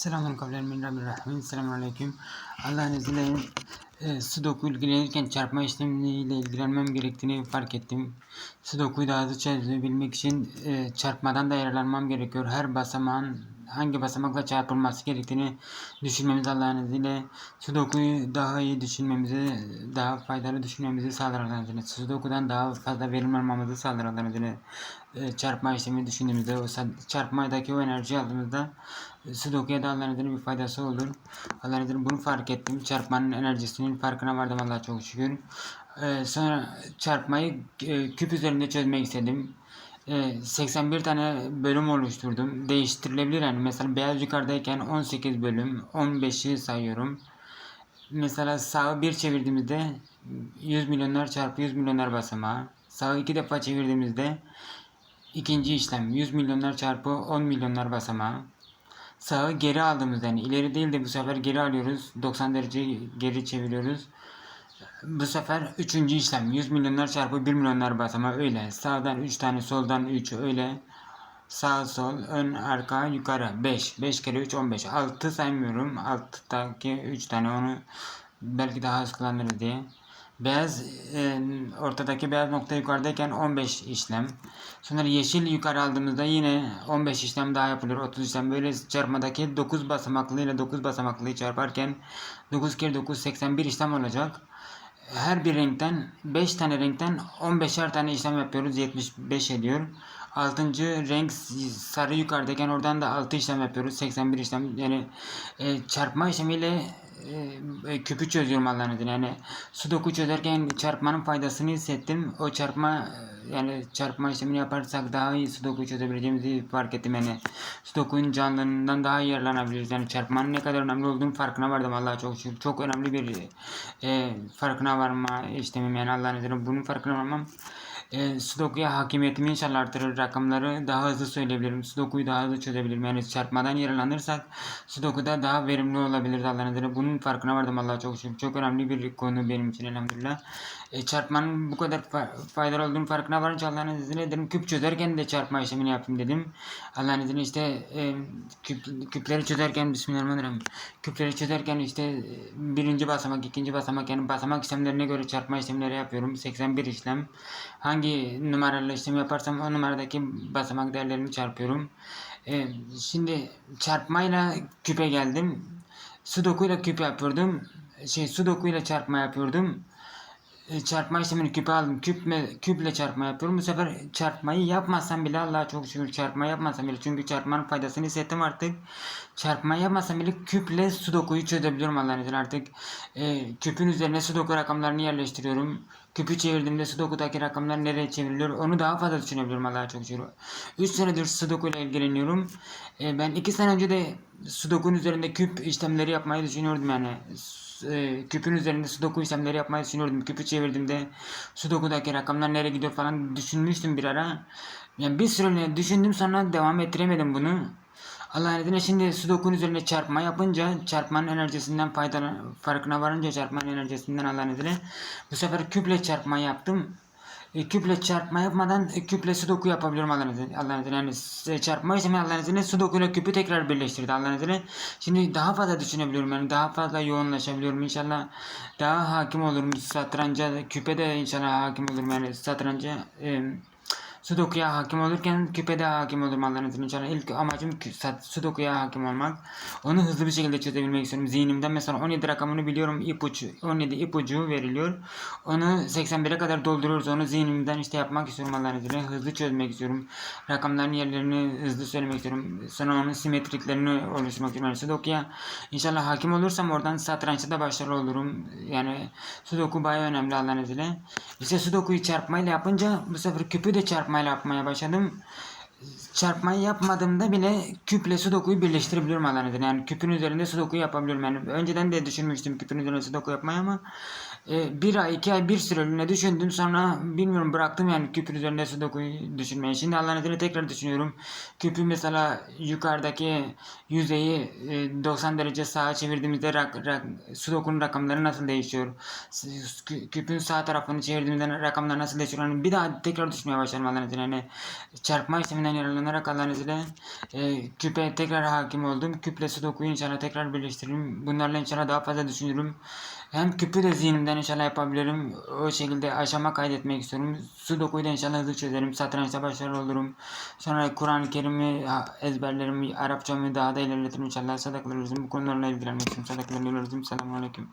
Selamun kavlen Rahim. Selamun aleyküm. Allah'ın izniyle e, Sudoku ilgilenirken çarpma işlemiyle ilgilenmem gerektiğini fark ettim. Sudoku'yu daha hızlı çözebilmek için e, çarpmadan da yararlanmam gerekiyor. Her basamağın hangi basamakla çarpılması gerektiğini düşünmemiz Allah'ın izniyle Sudoku'yu daha iyi düşünmemizi, daha faydalı düşünmemizi sağlar Allah'ın izniyle. Sudoku'dan daha fazla verim almamızı sağlar Allah'ın izniyle. E, çarpma işlemi düşündüğümüzde, o çarpmadaki o enerjiyi aldığımızda e, Sudoku'ya da Allah'ın bir faydası olur. Allah'ın bunu fark ettim. Çarpmanın enerjisinin farkına vardım Allah'a çok şükür. E, sonra çarpmayı e, küp üzerinde çözmek istedim. E, 81 tane bölüm oluşturdum. Değiştirilebilir yani. Mesela beyaz yukarıdayken 18 bölüm, 15'i sayıyorum. Mesela sağı bir çevirdiğimizde 100 milyonlar çarpı 100 milyonlar basamağı. Sağı iki defa çevirdiğimizde ikinci işlem 100 milyonlar çarpı 10 milyonlar basamağı. Sağı geri aldığımızda yani ileri değil de bu sefer geri alıyoruz. 90 derece geri çeviriyoruz. Bu sefer üçüncü işlem 100 milyonlar çarpı 1 milyonlar basamağı öyle. Sağdan 3 tane soldan 3 öyle. Sağ sol ön arka yukarı 5. 5 kere 3 15. 6 saymıyorum. Alttaki 3 tane onu belki daha az kullanırız diye. Beyaz e, ortadaki beyaz nokta yukarıdayken 15 işlem. Sonra yeşil yukarı aldığımızda yine 15 işlem daha yapılır. 30 işlem böyle çarpmadaki 9 basamaklı ile 9 basamaklıyı çarparken 9 kere 9 81 işlem olacak her bir renkten 5 tane renkten 15'er tane işlem yapıyoruz 75 ediyor. 6. renk sarı yukarıdayken oradan da 6 işlem yapıyoruz 81 işlem yani e, çarpma işlemiyle e, e, küpü çözüyorum Allah'ın izniyle. Yani sudoku çözerken çarpmanın faydasını hissettim. O çarpma e, yani çarpma işlemini yaparsak daha iyi sudoku çözebileceğimizi fark ettim. Yani sudokunun canlılığından daha iyi yararlanabiliriz. Yani çarpmanın ne kadar önemli olduğunu farkına vardım Allah'a çok şükür. Çok önemli bir e, farkına varma işlemim. Yani Allah'ın izniyle bunun farkına varmam e, Sudoku'ya hakimiyetimi inşallah artırır. Rakamları daha hızlı söyleyebilirim. Sudoku'yu daha hızlı çözebilirim. Yani çarpmadan yararlanırsak Sudoku'da daha verimli olabilir Allah'ın izniyle. Bunun farkına vardım Allah'a çok şükür. Çok önemli bir konu benim için elhamdülillah. E, çarpmanın bu kadar fa- faydalı olduğunu farkına varınca Allah'ın izniyle dedim küp çözerken de çarpma işlemini yapayım dedim. Allah'ın izniyle işte e, küp, küpleri çözerken Bismillahirrahmanirrahim. Küpleri çözerken işte e, birinci basamak, ikinci basamak yani basamak işlemlerine göre çarpma işlemleri yapıyorum. 81 işlem. Hangi numaralı işlem yaparsam o numaradaki basamak değerlerini çarpıyorum. E, şimdi çarpmayla küpe geldim. Sudoku'yla küp yapıyordum. Şey Sudoku'yla çarpma yapıyordum. E, çarpma işlemini küpe aldım. Küple, küple çarpma yapıyorum. Bu sefer çarpmayı yapmasam bile Allah'a çok şükür çarpma yapmasam bile çünkü çarpmanın faydasını hissettim artık. Çarpma yapmasam bile küple sudoku'yu çözebiliyorum Allah'ın izniyle artık. E, küpün üzerine sudoku rakamlarını yerleştiriyorum. Küpü çevirdiğimde sudoku'daki rakamlar nereye çevriliyor onu daha fazla düşünebiliyorum Allah'a çok şükür. 3 senedir sudoku ile ilgileniyorum. E, ben 2 sene önce de sudoku'nun üzerinde küp işlemleri yapmayı düşünüyordum yani e, küpün üzerinde sudoku işlemleri yapmayı düşünüyordum. Küpü çevirdiğimde sudoku'daki rakamlar nereye gidiyor falan düşünmüştüm bir ara. Yani bir süre düşündüm sonra devam ettiremedim bunu. Allah'ın izniyle şimdi sudoku'nun üzerinde çarpma yapınca çarpmanın enerjisinden faydalan farkına varınca çarpmanın enerjisinden Allah'ın izniyle bu sefer küple çarpma yaptım. E, küple çarpma yapmadan e, küple sudoku yapabiliyorum Allah'ın izniyle. Allah'ın izniyle. Yani çarpma işlemi Allah'ın izniyle sudoku ile küpü tekrar birleştirdi Allah'ın izniyle. Şimdi daha fazla düşünebiliyorum yani daha fazla yoğunlaşabiliyorum inşallah. Daha hakim olurum satranca küpe de inşallah hakim olurum yani satranca e, Sudoku'ya hakim olurken küpede hakim izniyle inşallah. İlk amacım Sudoku'ya hakim olmak. Onu hızlı bir şekilde çözebilmek istiyorum. Zihnimden mesela 17 rakamını biliyorum. ipucu 17 ipucu veriliyor. Onu 81'e kadar dolduruyoruz. Onu zihnimden işte yapmak istiyorum Allah'ın izniyle. Hızlı çözmek istiyorum. Rakamların yerlerini hızlı söylemek istiyorum. Sonra onun simetriklerini oluşturmak istiyorum. Yani Sudoku'ya inşallah hakim olursam oradan satrançta da başarılı olurum. Yani Sudoku bayağı önemli Allah'ın izniyle. İşte Sudoku'yu çarpmayla yapınca bu sefer küpü de çarpmayla yapmaya başladım. Çarpmayı yapmadığımda bile küple sudoku'yu birleştirebiliyorum izniyle. Yani küpün üzerinde sudoku yapabiliyorum. Yani önceden de düşünmüştüm küpün üzerinde sudoku yapmayı ama e, bir ay, iki ay, bir süreliğine düşündüm. Sonra bilmiyorum bıraktım yani küpün üzerinde sudokuyu düşünmeyi. Şimdi Allah'ın tekrar düşünüyorum. Küpü mesela yukarıdaki yüzeyi e, 90 derece sağa çevirdiğimizde rak, rak, sudokunun rakamları nasıl değişiyor? Küpün sağ tarafını çevirdiğimizde rakamlar nasıl değişiyor? Yani bir daha tekrar düşünmeye başladım Allah'ın izniyle. Yani çarpma işleminden yararlanarak Allah'ın izniyle e, küpe tekrar hakim oldum. Küple sudokuyu inşallah tekrar birleştiririm. Bunlarla inşallah daha fazla düşünürüm. Hem küpü de zihnimden inşallah yapabilirim. O şekilde aşama kaydetmek istiyorum. Sudoku'yu da inşallah hızlı çözerim. Satrançta başarılı olurum. Sonra Kur'an-ı Kerim'i ha, ezberlerim. Arapçamı daha da ilerletirim inşallah. Sadakalarımızın bu konularla ilgilenmek istiyorum. Sadakalarımızın. Selamun Aleyküm.